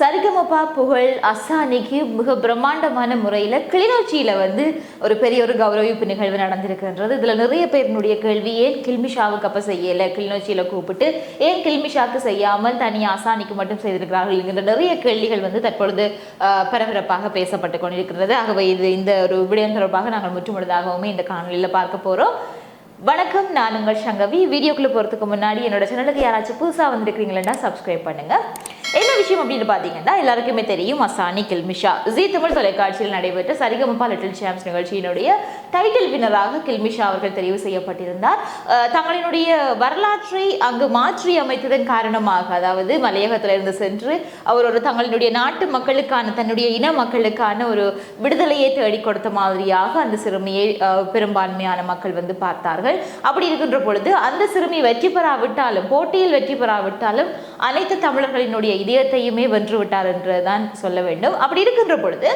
சரிகமபா புகழ் அசானிக்கு மிக பிரம்மாண்டமான முறையில் கிளிநொச்சியில் வந்து ஒரு பெரிய ஒரு கௌரவிப்பு நிகழ்வு நடந்திருக்கின்றது. இதில் நிறைய பேரினுடைய கேள்வி ஏன் கில்மிஷாவுக்கு அப்போ செய்யலை? கிளிநொச்சியில் கூப்பிட்டு ஏன் கில்மிஷாவுக்கு செய்யாமல் தனி அசானிக்கு மட்டும் செய்திருக்கிறார்கள்? என்கின்ற நிறைய கேள்விகள் வந்து தற்பொழுது பரபரப்பாக பேசப்பட்டு கொண்டிருக்கிறது. ஆகவே இது இந்த ஒரு விடயம் தொடர்பாக நாங்கள் முற்றுமுழுதாகவுமே இந்த காணொலியில் பார்க்க போகிறோம் வணக்கம் நான் உங்கள் சங்கவி. வீடியோக்குள்ளே போகிறதுக்கு முன்னாடி என்னோட சேனலுக்கு யாராச்சும் புதுசாக வந்திருக்கிறீங்களா சப்ஸ்கிரைப் பண்ணுங்கள் விஷயம் அப்படின்னு பார்த்தீங்கன்னா எல்லாருக்குமே தெரியும். அசானி கில்மிஷா. ஜி தமிழ் தொலைக்காட்சியில் நடைபெற்ற சரிகமப்பா லிட்டில் சாம்ஸ் நிகழ்ச்சியினுடைய டைட்டில் வினராக கில்மிஷா அவர்கள் தெரிவு செய்யப்பட்டிருந்தார். தங்களினுடைய வரலாற்றை அங்கு மாற்றி அமைத்ததன் காரணமாக அதாவது மலையகத்திலிருந்து சென்று அவர் ஒரு தங்களினுடைய நாட்டு மக்களுக்கான தன்னுடைய இன மக்களுக்கான ஒரு விடுதலையை தேடி கொடுத்த மாதிரியாக அந்த சிறுமியை பெரும்பான்மையான மக்கள் வந்து பார்த்தார்கள். அப்படி இருக்கின்ற பொழுது அந்த சிறுமி வெற்றி பெறாவிட்டாலும் போட்டியில் வெற்றி பெறாவிட்டாலும் அனைத்து தமிழர்களினுடைய இதயத்தையுமே வென்று விட்டார் என்றுதான் சொல்ல வேண்டும். அப்படி இருக்கின்ற பொழுது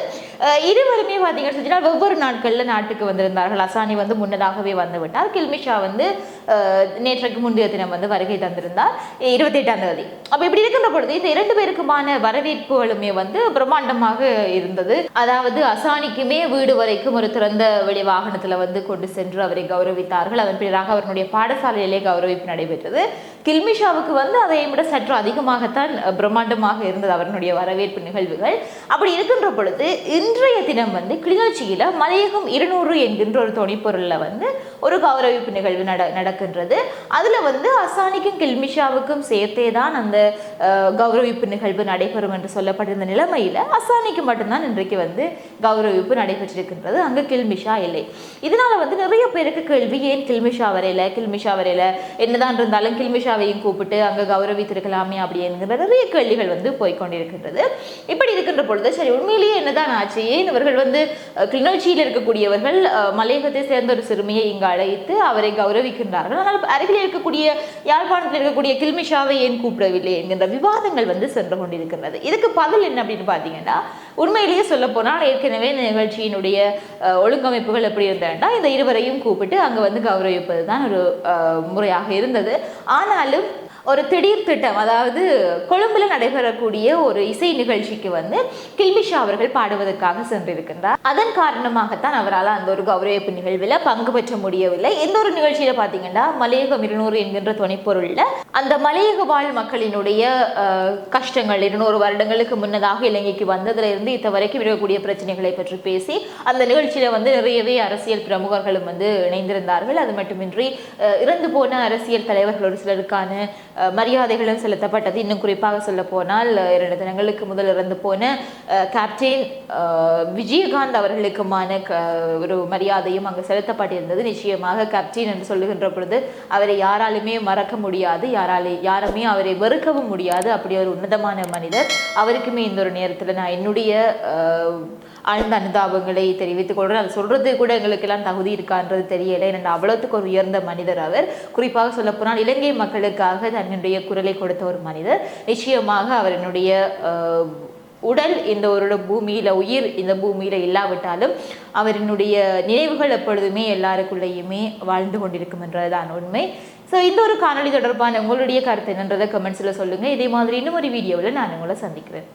இருவருமே பார்த்தீங்கன்னு சொன்னால் ஒவ்வொரு நாட்களில் நாட்டுக்கு வந்திருந்தார்கள். அசானி வந்து முன்னதாகவே வந்துவிட்டார் கில்மிஷா வந்து நேற்றைக்கு முந்தைய தினம் வந்து வருகை தந்திருந்தார். இருபத்தி எட்டாம் தேதி. அப்போ இப்படி இருக்கின்ற பொழுது இந்த இரண்டு பேருக்குமான வரவேற்புகளுமே வந்து பிரம்மாண்டமாக இருந்தது. அதாவது அசானிக்குமே வீடு வரைக்கும் ஒரு திறந்த வெளி வாகனத்தில் வந்து கொண்டு சென்று அவரை கௌரவித்தார்கள். அதன் பிறகு அவருடைய பாடசாலையிலே கௌரவிப்பு நடைபெற்றது. கில்மிஷாவுக்கு வந்து அதை விட சற்று அதிகமாகத்தான் பிரம்மாண்டமாக இருந்தது அவர்களுடைய வரவேற்பு நிகழ்வுகள். அப்படி இருக்கின்ற பொழுது இன்றைய தினம் வந்து கிளிநொச்சியில் மலையகம் இருநூறு என்கின்ற ஒரு துணைப்பொருள்ல வந்து ஒரு கௌரவிப்பு நிகழ்வு நட நடக்கின்றது. அதில் வந்து அசானிக்கும் கில்மிஷாவுக்கும் சேர்த்தே தான் அந்த கௌரவிப்பு நிகழ்வு நடைபெறும் என்று சொல்லப்பட்டிருந்த நிலைமையில் அசானிக்கு மட்டும்தான் இன்றைக்கு வந்து கௌரவிப்பு நடைபெற்றிருக்கின்றது. அங்கே கில்மிஷா இல்லை. இதனால் வந்து நிறைய பேருக்கு கேள்வி ஏன் கில்மிஷா வரையில? கில்மிஷா வரையில. என்னதான் இருந்தாலும் கில்மிஷாவையும் கூப்பிட்டு அங்கே கௌரவித்திருக்கலாம். அப்படி என்கிற நிறைய கேள்விகள் வந்து போய்கொண்டிருக்கின்றது இப்படி இருக்கின்ற பொழுது சரி உண்மையிலேயே என்னதான் ஆச்சு? ஏன் இவர்கள் வந்து கிளிநொச்சியில் இருக்கக்கூடியவர்கள் மலையகத்தை சேர்ந்த ஒரு சிறுமியை இங்கு அழைத்து அவரை கௌரவிக்கின்றார்கள். ஆனால் அருகில் இருக்கக்கூடிய யாழ்ப்பாணத்தில் இருக்கக்கூடிய கில்மிஷாவை ஏன் கூப்பிடவில்லை என்கின்ற விவாதங்கள் வந்து சென்று கொண்டிருக்கின்றது. இதுக்கு பதில் என்ன அப்படின்னு பார்த்தீங்கன்னா உண்மையிலேயே சொல்ல போனால் ஏற்கனவே இந்த நிகழ்ச்சியினுடைய ஒழுங்கமைப்புகள் எப்படி இருந்தேன்டா இந்த இருவரையும் கூப்பிட்டு அங்கே வந்து கௌரவிப்பது தான் ஒரு முறையாக இருந்தது. ஆனாலும் ஒரு திடீர் திட்டம் அதாவது கொழும்புல நடைபெறக்கூடிய ஒரு இசை நிகழ்ச்சிக்கு வந்து கில்மிஷா அவர்கள் பாடுவதற்காக சென்றிருக்கின்றார். அதன் காரணமாகத்தான் அவரால் அந்த ஒரு கௌரவிப்பு நிகழ்வில் பங்கு பெற்ற முடியவில்லை. எந்த ஒரு நிகழ்ச்சியில பார்த்தீங்கன்னா மலையகம் இருநூறு என்கின்ற துணைப்பொருள்ல அந்த மலையக வாழ் மக்களினுடைய கஷ்டங்கள் இருநூறு வருடங்களுக்கு முன்னதாக இலங்கைக்கு வந்ததுல இருந்து இத்த வரைக்கும் இருக்கக்கூடிய பிரச்சனைகளை பற்றி பேசி அந்த நிகழ்ச்சியில வந்து நிறையவே அரசியல் பிரமுகர்களும் வந்து இணைந்திருந்தார்கள். அது மட்டுமின்றி இறந்து போன அரசியல் தலைவர்கள் ஒரு சிலருக்கான மரியாதைகளும் செலுத்தப்பட்டது. இன்னும் குறிப்பாக சொல்ல போனால் இரண்டு தினங்களுக்கு முதல் இறந்து போன அஹ், கேப்டன் விஜயகாந்த் அவர்களுக்குமான க- ஒரு மரியாதையும் அங்கு செலுத்தப்பட்டிருந்தது. நிச்சயமாக கேப்டன் என்று சொல்லுகின்ற பொழுது அவரை யாராலுமே மறக்க முடியாது. யாராலே யாருமே அவரை வெறுக்கவும் முடியாது. அப்படி ஒரு உன்னதமான மனிதர். அவருக்குமே இந்த ஒரு நேரத்தில் நான் என்னுடைய ஆழ்ந்த அனுதாபங்களை தெரிவித்துக் கொள்கிறேன். அது சொல்றது கூட எங்களுக்கெல்லாம் தகுதி இருக்கான்றது தெரியலை. ஏன்னா அவ்வளவுக்கு ஒரு உயர்ந்த மனிதர் அவர். குறிப்பாக சொல்ல போனால் இலங்கை மக்களுக்காக தன்னுடைய குரலை கொடுத்த ஒரு மனிதர். நிச்சயமாக அவரனுடைய உடல் இந்த ஒரு பூமியில உயிர் இந்த பூமியில இல்லாவிட்டாலும் அவரினுடைய நினைவுகள் எப்பொழுதுமே எல்லாருக்குள்ளேயுமே வாழ்ந்து கொண்டிருக்கும் என்றதுதான் உண்மை. ஸோ இந்த ஒரு காணொளி தொடர்பான உங்களுடைய கருத்து என்னன்றதை கமெண்ட்ஸில் சொல்லுங்க. இதே மாதிரி இன்னும் ஒரு வீடியோவில் நான் உங்களை சந்திக்கிறேன்.